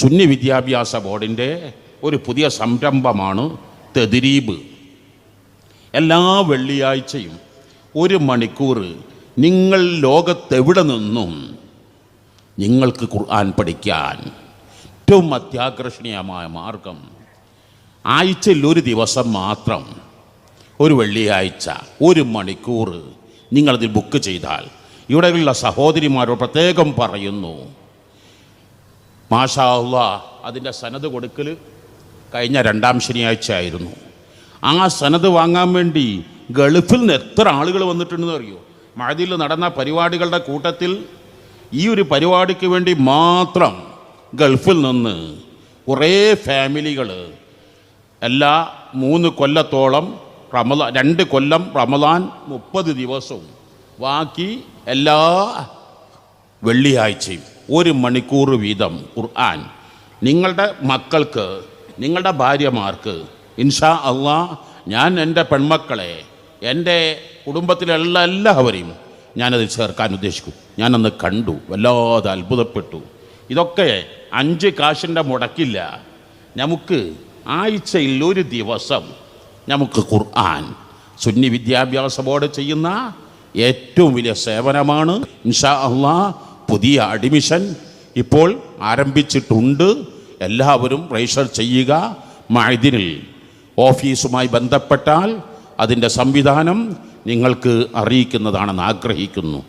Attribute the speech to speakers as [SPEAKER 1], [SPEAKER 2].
[SPEAKER 1] സുന്നി വിദ്യാഭ്യാസ ബോർഡിന്റെ ഒരു പുതിയ സംരംഭമാണ് തെതിരീബ്. എല്ലാ വെള്ളിയാഴ്ചയും ഒരു മണിക്കൂർ നിങ്ങൾ ലോകത്തെവിടെ നിന്നും നിങ്ങൾക്ക് ഖുർആൻ പഠിക്കാൻ ഏറ്റവും അത്യാകർഷണീയമായ മാർഗം ആഴ്ചയിൽ ഒരു ദിവസം മാത്രം ഒരു വെള്ളിയാഴ്ച ഒരു മണിക്കൂർ നിങ്ങളതിൽ ബുക്ക് ചെയ്താൽ ഇവിടെയുള്ള സഹോദരിമാരോട് പ്രത്യേകം പറയുന്നു മാഷാ അതിന്റെ സനത് കൊടുക്കൽ കഴിഞ്ഞ രണ്ടാം ശനിയാഴ്ച ആയിരുന്നു ആ സനത് വാങ്ങാൻ വേണ്ടി ഗൾഫിൽ നിന്ന് എത്ര ആളുകൾ വന്നിട്ടുണ്ടെന്ന് അറിയോ? മഴതിയിൽ നടന്ന പരിപാടികളുടെ കൂട്ടത്തിൽ ഈ ഒരു പരിപാടിക്ക് വേണ്ടി മാത്രം ഗൾഫിൽ നിന്ന് കുറേ ഫാമിലികൾ എല്ലാ മൂന്ന് കൊല്ലത്തോളം റമദാൻ രണ്ട് കൊല്ലം റമദാൻ മുപ്പത് ദിവസവും ബാക്കി എല്ലാ വെള്ളിയാഴ്ചയും ഒരു മണിക്കൂർ വീതം ഖുർആൻ നിങ്ങളുടെ മക്കൾക്ക് നിങ്ങളുടെ ഭാര്യമാർക്ക് ഇൻഷാ അള്ളാ ഞാൻ എന്റെ പെൺമക്കളെ എന്റെ കുടുംബത്തിലുള്ള എല്ലാവരെയും ഞാനത് ചേർക്കാൻ ഉദ്ദേശിക്കും. ഞാനന്ന് കണ്ടു വല്ലാതെ അത്ഭുതപ്പെട്ടു. ഇതൊക്കെ അഞ്ച് കാശിന്റെ മുടക്കില്ല. നമുക്ക് ആഴ്ചയിൽ ഒരു ദിവസം നമുക്ക് ഖുർആൻ. സുന്നി വിദ്യാഭ്യാസ ബോർഡ് ചെയ്യുന്ന ഏറ്റവും വലിയ സേവനമാണ് ഇൻഷാ അള്ളാ പുതിയ അഡ്മിഷൻ ഇപ്പോൾ ആരംഭിച്ചിട്ടുണ്ട്. എല്ലാവരും രജിസ്റ്റർ ചെയ്യുക. മൈദിനിൽ ഓഫീസുമായി ബന്ധപ്പെട്ടാൽ അതിന്റെ സംവിധാനം നിങ്ങൾക്ക് അറിയിക്കുന്നതാണെന്ന് ആഗ്രഹിക്കുന്നു.